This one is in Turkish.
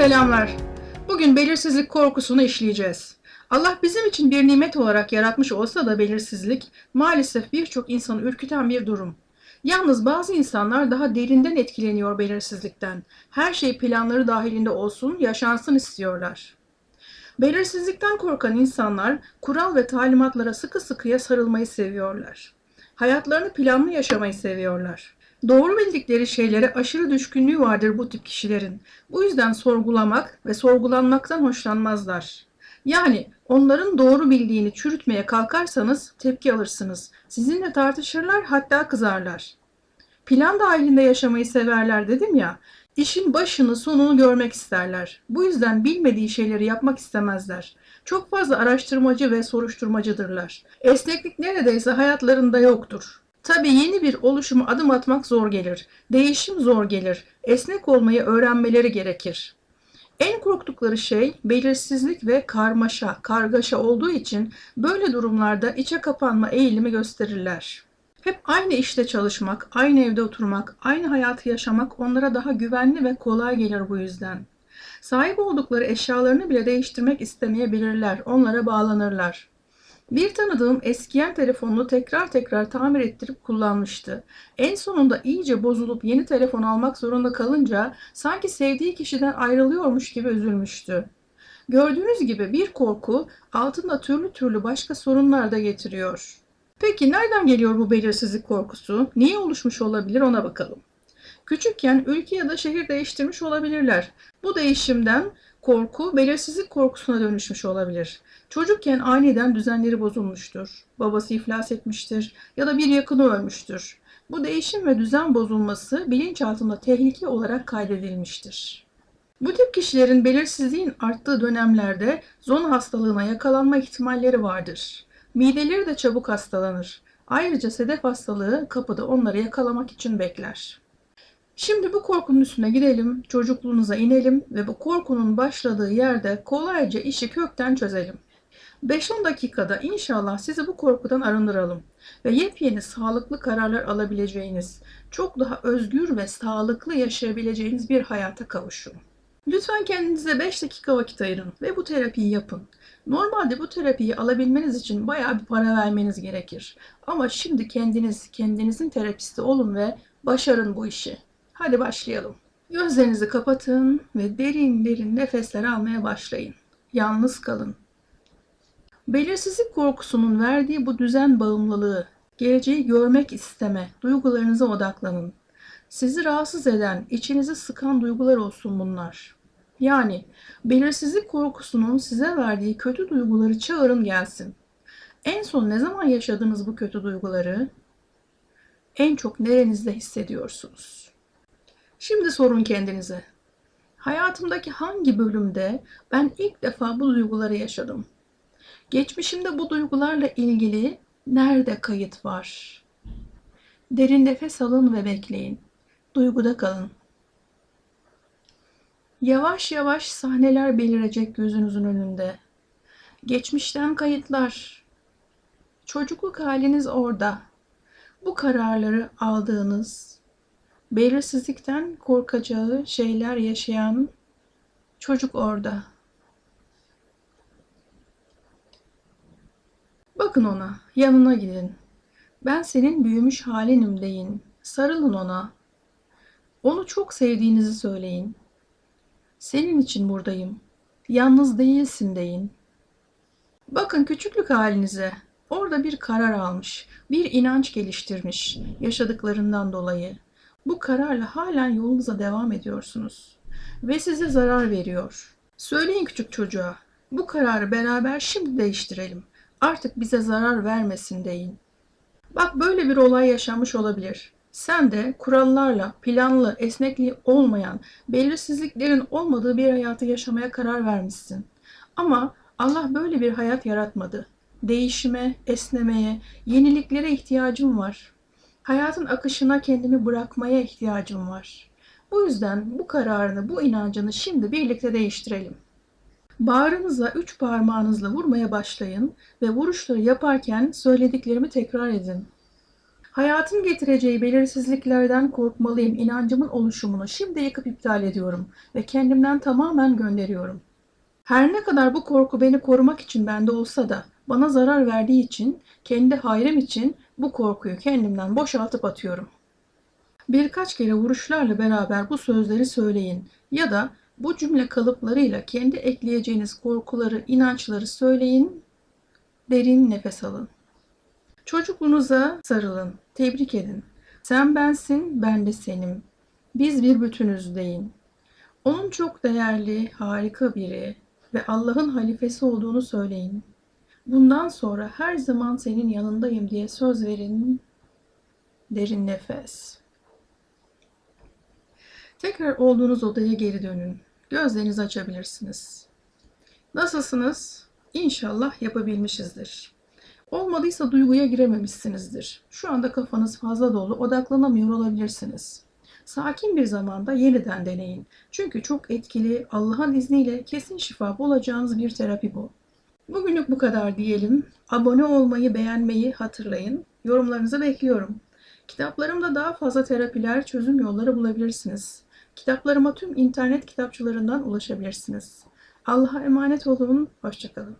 Selamlar. Bugün belirsizlik korkusunu işleyeceğiz. Allah bizim için bir nimet olarak yaratmış olsa da belirsizlik maalesef birçok insanı ürküten bir durum. Yalnız bazı insanlar daha derinden etkileniyor belirsizlikten. Her şey planları dahilinde olsun, yaşansın istiyorlar. Belirsizlikten korkan insanlar kural ve talimatlara sıkı sıkıya sarılmayı seviyorlar. Hayatlarını planlı yaşamayı seviyorlar. Doğru bildikleri şeylere aşırı düşkünlüğü vardır bu tip kişilerin. Bu yüzden sorgulamak ve sorgulanmaktan hoşlanmazlar. Yani onların doğru bildiğini çürütmeye kalkarsanız tepki alırsınız. Sizinle tartışırlar hatta kızarlar. Plan dahilinde yaşamayı severler dedim ya. İşin başını sonunu görmek isterler. Bu yüzden bilmediği şeyleri yapmak istemezler. Çok fazla araştırmacı ve soruşturmacıdırlar. Esneklik neredeyse hayatlarında yoktur. Tabii yeni bir oluşuma adım atmak zor gelir. Değişim zor gelir. Esnek olmayı öğrenmeleri gerekir. En korktukları şey belirsizlik ve karmaşa, kargaşa olduğu için böyle durumlarda içe kapanma eğilimi gösterirler. Hep aynı işte çalışmak, aynı evde oturmak, aynı hayatı yaşamak onlara daha güvenli ve kolay gelir bu yüzden. Sahip oldukları eşyalarını bile değiştirmek istemeyebilirler, onlara bağlanırlar. Bir tanıdığım eskiyen telefonunu tekrar tekrar tamir ettirip kullanmıştı. En sonunda iyice bozulup yeni telefon almak zorunda kalınca sanki sevdiği kişiden ayrılıyormuş gibi üzülmüştü. Gördüğünüz gibi bir korku altında türlü türlü başka sorunlar da getiriyor. Peki nereden geliyor bu belirsizlik korkusu? Niye oluşmuş olabilir ona bakalım. Küçükken ülke ya da şehir değiştirmiş olabilirler. Bu değişimden korku belirsizlik korkusuna dönüşmüş olabilir. Çocukken aniden düzenleri bozulmuştur. Babası iflas etmiştir ya da bir yakını ölmüştür. Bu değişim ve düzen bozulması bilinçaltında tehlike olarak kaydedilmiştir. Bu tip kişilerin belirsizliğin arttığı dönemlerde zona hastalığına yakalanma ihtimalleri vardır. Mideleri de çabuk hastalanır. Ayrıca sedef hastalığı kapıda onları yakalamak için bekler. Şimdi bu korkunun üstüne gidelim, çocukluğunuza inelim ve bu korkunun başladığı yerde kolayca işi kökten çözelim. 5-10 dakikada inşallah sizi bu korkudan arındıralım ve yepyeni sağlıklı kararlar alabileceğiniz, çok daha özgür ve sağlıklı yaşayabileceğiniz bir hayata kavuşun. Lütfen kendinize 5 dakika vakit ayırın ve bu terapiyi yapın. Normalde bu terapiyi alabilmeniz için bayağı bir para vermeniz gerekir. Ama şimdi kendiniz kendinizin terapisti olun ve başarın bu işi. Hadi başlayalım. Gözlerinizi kapatın ve derin derin nefesler almaya başlayın. Yalnız kalın. Belirsizlik korkusunun verdiği bu düzen bağımlılığı, geleceği görmek isteme, duygularınıza odaklanın. Sizi rahatsız eden, içinizi sıkan duygular olsun bunlar. Yani belirsizlik korkusunun size verdiği kötü duyguları çağırın gelsin. En son ne zaman yaşadınız bu kötü duyguları? En çok nerenizde hissediyorsunuz? Şimdi sorun kendinize. Hayatımdaki hangi bölümde ben ilk defa bu duyguları yaşadım? Geçmişimde bu duygularla ilgili nerede kayıt var? Derin nefes alın ve bekleyin. Duyguda kalın. Yavaş yavaş sahneler belirecek gözünüzün önünde. Geçmişten kayıtlar. Çocukluk haliniz orada. Bu kararları aldığınız, belirsizlikten korkacağı şeyler yaşayan çocuk orada. Bakın ona, yanına gidin. Ben senin büyümüş halinim deyin. Sarılın ona. Onu çok sevdiğinizi söyleyin. Senin için buradayım. Yalnız değilsin deyin. Bakın küçüklük halinize. Orada bir karar almış, bir inanç geliştirmiş yaşadıklarından dolayı. Bu kararla halen yolunuza devam ediyorsunuz ve size zarar veriyor. Söyleyin küçük çocuğa, bu kararı beraber şimdi değiştirelim. Artık bize zarar vermesin deyin. Bak böyle bir olay yaşanmış olabilir. Sen de kurallarla, planlı, esnekliği olmayan, belirsizliklerin olmadığı bir hayatı yaşamaya karar vermişsin. Ama Allah böyle bir hayat yaratmadı. Değişime, esnemeye, yeniliklere ihtiyacım var. Hayatın akışına kendimi bırakmaya ihtiyacım var. Bu yüzden bu kararını, bu inancını şimdi birlikte değiştirelim. Bağrınıza üç parmağınızla vurmaya başlayın ve vuruşları yaparken söylediklerimi tekrar edin. Hayatın getireceği belirsizliklerden korkmalıyım inancımın oluşumunu şimdi yıkıp iptal ediyorum ve kendimden tamamen gönderiyorum. Her ne kadar bu korku beni korumak için bende olsa da bana zarar verdiği için, kendi hayrım için bu korkuyu kendimden boşaltıp atıyorum. Birkaç kere vuruşlarla beraber bu sözleri söyleyin ya da bu cümle kalıplarıyla kendi ekleyeceğiniz korkuları, inançları söyleyin. Derin nefes alın. Çocukluğunuza sarılın, tebrik edin. Sen bensin, ben de senim. Biz bir bütünüz deyin. Onun çok değerli, harika biri ve Allah'ın halifesi olduğunu söyleyin. Bundan sonra her zaman senin yanındayım diye söz verin. Derin nefes. Tekrar olduğunuz odaya geri dönün. Gözlerinizi açabilirsiniz. Nasılsınız? İnşallah yapabilmişizdir. Olmadıysa duyguya girememişsinizdir. Şu anda kafanız fazla dolu, odaklanamıyor olabilirsiniz. Sakin bir zamanda yeniden deneyin. Çünkü çok etkili, Allah'ın izniyle kesin şifa bulacağınız bir terapi bu. Bugünlük bu kadar diyelim. Abone olmayı, beğenmeyi hatırlayın. Yorumlarınızı bekliyorum. Kitaplarımda daha fazla terapiler, çözüm yolları bulabilirsiniz. Kitaplarıma tüm internet kitapçılarından ulaşabilirsiniz. Allah'a emanet olun, hoşçakalın.